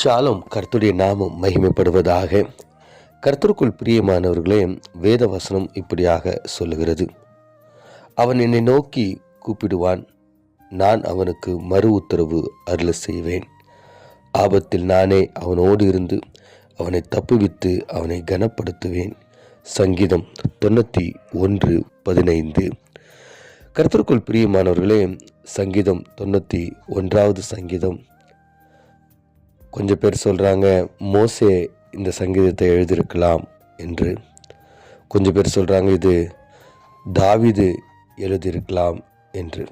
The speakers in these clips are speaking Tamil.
ஷாலும் கர்த்துடைய நாமம் மகிமைப்படுவதாக. கர்த்தருக்குள் பிரியமானவர்களே வேத வசனம் இப்படியாக சொல்லுகிறது. அவன் என்னை நோக்கி கூப்பிடுவான். நான் அவனுக்கு மறு உத்தரவு அருள செய்வேன். ஆபத்தில் நானே அவனோடு இருந்து அவனை தப்புவித்து அவனை கனப்படுத்துவேன். சங்கீதம் தொண்ணூற்றி ஒன்று பதினைந்து. கர்த்தருக்குள் பிரியமானவர்களே சங்கீதம் தொண்ணூற்றி ஒன்றாவது சங்கீதம் கொஞ்சம் பேர் சொல்கிறாங்க மோசே இந்த சங்கீதத்தை எழுதியிருக்கலாம் என்று. கொஞ்சம் பேர் சொல்கிறாங்க இது தாவிது எழுதியிருக்கலாம் என்று.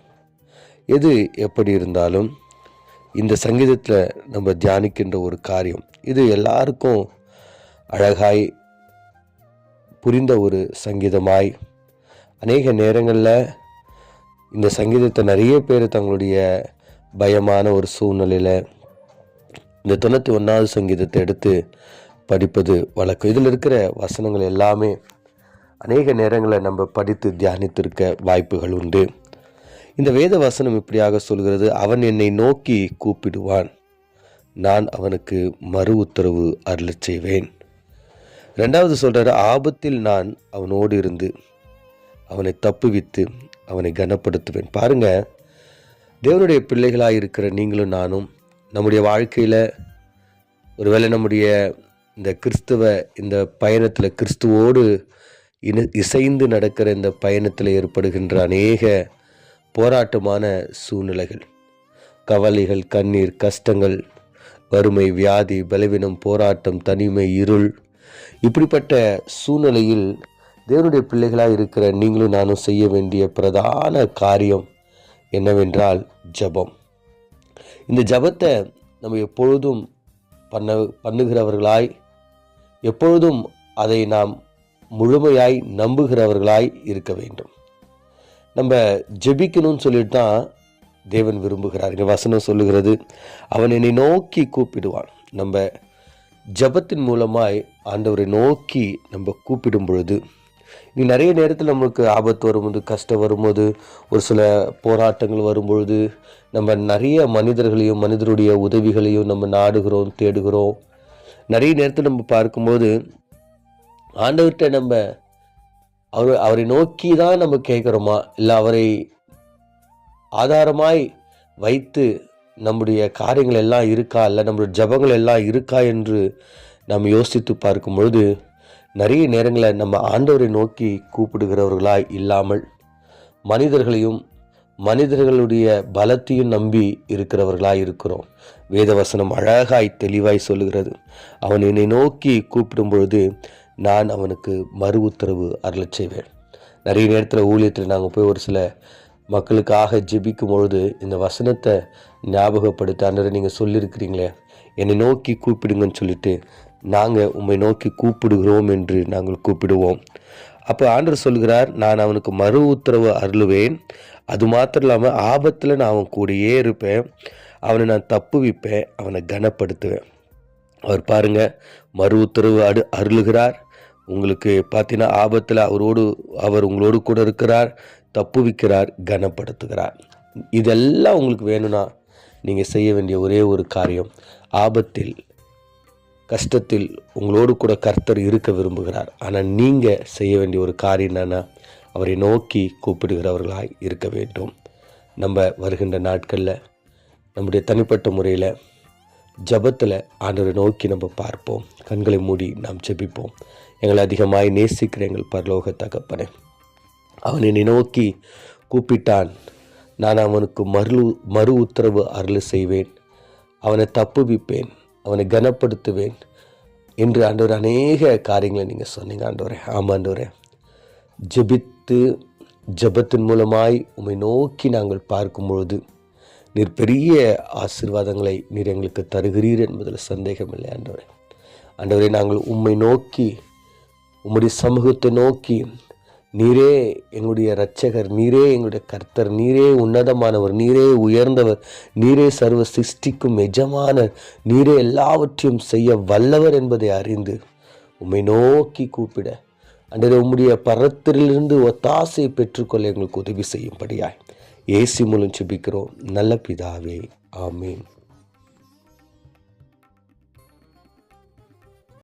எது எப்படி இருந்தாலும் இந்த சங்கீதத்தில் நம்ம தியானிக்கின்ற ஒரு காரியம் இது எல்லாருக்கும் அழகாய் புரிந்த ஒரு சங்கீதமாய். அநேக நேரங்களில் இந்த சங்கீதத்தை நிறைய பேர் தங்களுடைய பயமான ஒரு சூழ்நிலையில் இந்த தொண்ணூற்றி ஒன்றாவது சங்கீதத்தை எடுத்து படிப்பது வழக்கம். இதில் இருக்கிற வசனங்கள் எல்லாமே அநேக நேரங்களில் நம்ம படித்து தியானித்திருக்க வாய்ப்புகள் உண்டு. இந்த வேத வசனம் இப்படியாக சொல்கிறது அவன் என்னை நோக்கி கூப்பிடுவான். நான் அவனுக்கு மறு உத்தரவு அருளச் செய்வேன். ரெண்டாவது சொல்கிறார் ஆபத்தில் நான் அவனோடு இருந்து அவனை தப்புவித்து அவனை கனப்படுத்துவேன். பாருங்கள் தேவனுடைய பிள்ளைகளாக இருக்கிற நீங்களும் நானும் நம்முடைய வாழ்க்கையில் ஒருவேளை நம்முடைய இந்த கிறிஸ்துவ இந்த பயணத்தில் கிறிஸ்துவோடு இணை இசைந்து நடக்கிற இந்த பயணத்தில் ஏற்படுகின்ற அநேக போராட்டமான சூழ்நிலைகள். கவலைகள் கண்ணீர் கஷ்டங்கள் வறுமை வியாதி பலவீனம் போராட்டம் தனிமை இருள் இப்படிப்பட்ட சூழ்நிலையில் தேவனுடைய பிள்ளைகளாக இருக்கிற நீங்களும் நானும் செய்ய வேண்டிய பிரதான காரியம் என்னவென்றால் ஜபம். இந்த ஜபத்தை நம்ம எப்பொழுதும் பண்ண பண்ணுகிறவர்களாய் எப்பொழுதும் அதை நாம் முழுமையாய் நம்புகிறவர்களாய் இருக்க வேண்டும். நம்ம ஜெபிக்கணும்னு சொல்லிட்டு தான் தேவன் விரும்புகிறார். இங்கே வசனம் சொல்லுகிறது அவன் என்னை நோக்கி கூப்பிடுவான். நம்ம ஜபத்தின் மூலமாய் ஆண்டவரை நோக்கி நம்ம கூப்பிடும் பொழுது நீ நிறைய நேரத்தில் நம்மளுக்கு ஆபத்து வரும்போது கஷ்டம் வரும்போது ஒரு சில போராட்டங்கள் வரும்பொழுது நம்ம நிறைய மனிதர்களையும் மனிதருடைய உதவிகளையும் நம்ம நாடுகிறோம் தேடுகிறோம். நிறைய நேரத்தில் நம்ம பார்க்கும்போது ஆண்டவர்கிட்ட நம்ம அவர் அவரை நோக்கி தான் நம்ம கேட்குறோமா? இல்லை அவரை ஆதாரமாய் வைத்து நம்முடைய காரியங்கள் எல்லாம் இருக்கா? இல்லை நம்மளுடைய ஜபங்கள் எல்லாம் இருக்கா என்று நாம் யோசித்து பார்க்கும் பொழுது நிறைய நேரங்களில் நம்ம ஆண்டவரை நோக்கி கூப்பிடுகிறவர்களாய் இல்லாமல் மனிதர்களையும் மனிதர்களுடைய பலத்தையும் நம்பி இருக்கிறவர்களாய் இருக்கிறோம். வேதவசனம் அழகாய் தெளிவாய் சொல்லுகிறது. அவன் என்னை நோக்கி கூப்பிடும் பொழுது நான் அவனுக்கு மறு உத்தரவு அருளச் செய்வேன் நிறைய நேரத்தில் ஊழியத்தில் நாங்கள் போய் ஒரு சில மக்களுக்காக ஜெபிக்கும் பொழுது இந்த வசனத்தை ஞாபகப்படுத்த அன்றரை நீங்கள் சொல்லியிருக்கிறீங்களே என்னை நோக்கி கூப்பிடுங்கன்னு சொல்லிட்டு நாங்கள் உம்மை நோக்கி கூப்பிடுகிறோம் என்று நாங்கள் கூப்பிடுவோம். அப்போ ஆண்டர் சொல்கிறார் நான் அவனுக்கு மறு உத்தரவு அருளுவேன். அது மாத்திரம் இல்லாமல் ஆபத்தில் நான் அவன் கூடயே இருப்பேன். அவனை நான் தப்புவிப்பேன் அவனை கனப்படுத்துவேன். அவர் பாருங்கள் மறு உத்தரவு அடு அருளுகிறார். உங்களுக்கு பார்த்தீங்கன்னா ஆபத்தில் அவரோடு அவர் உங்களோடு கூட இருக்கிறார் தப்புவிக்கிறார் கனப்படுத்துகிறார். இதெல்லாம் உங்களுக்கு வேணும்னா நீங்கள் செய்ய வேண்டிய ஒரே ஒரு காரியம் ஆபத்தில் கஷ்டத்தில் உங்களோடு கூட கர்த்தர் இருக்க விரும்புகிறார். ஆனால் நீங்கள் செய்ய வேண்டிய ஒரு காரியம் என்னென்னா அவரை நோக்கி கூப்பிடுகிறவர்களாய் இருக்க வேண்டும். நம்ம வருகின்ற நாட்களில் நம்முடைய தனிப்பட்ட முறையில் ஜபத்தில் ஆண்டவரை நோக்கி நம்ம பார்ப்போம். கண்களை மூடி நாம் ஜெபிப்போம். எங்களை அதிகமாய் நேசிக்கிற எங்கள் பரலோக தகப்பனே அவன் என்னை நோக்கி கூப்பிட்டான். நான் அவனுக்கு மறு மறு உத்தரவு அருள் செய்வேன். அவனை தப்புவிப்பேன். அவனை கனப்படுத்துவேன் என்று ஆண்டவர் அநேக காரியங்களை நீங்கள் சொன்னீங்க ஆண்டவரே. ஆமாம் ஆண்டவரே. ஜெபித்து ஜெபத்தின் மூலமாய் உம்மை நோக்கி நாங்கள் பார்க்கும் பொழுது நீர் பெரிய ஆசீர்வாதங்களை நீர் எங்களுக்கு தருகிறீர் என்பதில் சந்தேகம் இல்லை ஆண்டவரே. ஆண்டவரே நாங்கள் உம்மை நோக்கி உம்முடைய சமூகத்தை நோக்கி நீரே எங்களுடைய இரட்சகர் நீரே எங்களுடைய கர்த்தர் நீரே உன்னதமானவர் நீரே உயர்ந்தவர் நீரே சர்வ சிருஷ்டிக்கும் எஜமானர் நீரே எல்லாவற்றையும் செய்ய வல்லவர் என்பதை அறிந்து உம்மை நோக்கி கூப்பிட. அன்றே உம்முடைய பரத்திலிருந்து ஒத்தாசை பெற்றுக்கொள்ள எங்களுக்கு உதவி செய்யும்படியாய். ஏசி மூலம் செபிக்கிறோம் நல்ல பிதாவே ஆமீன்.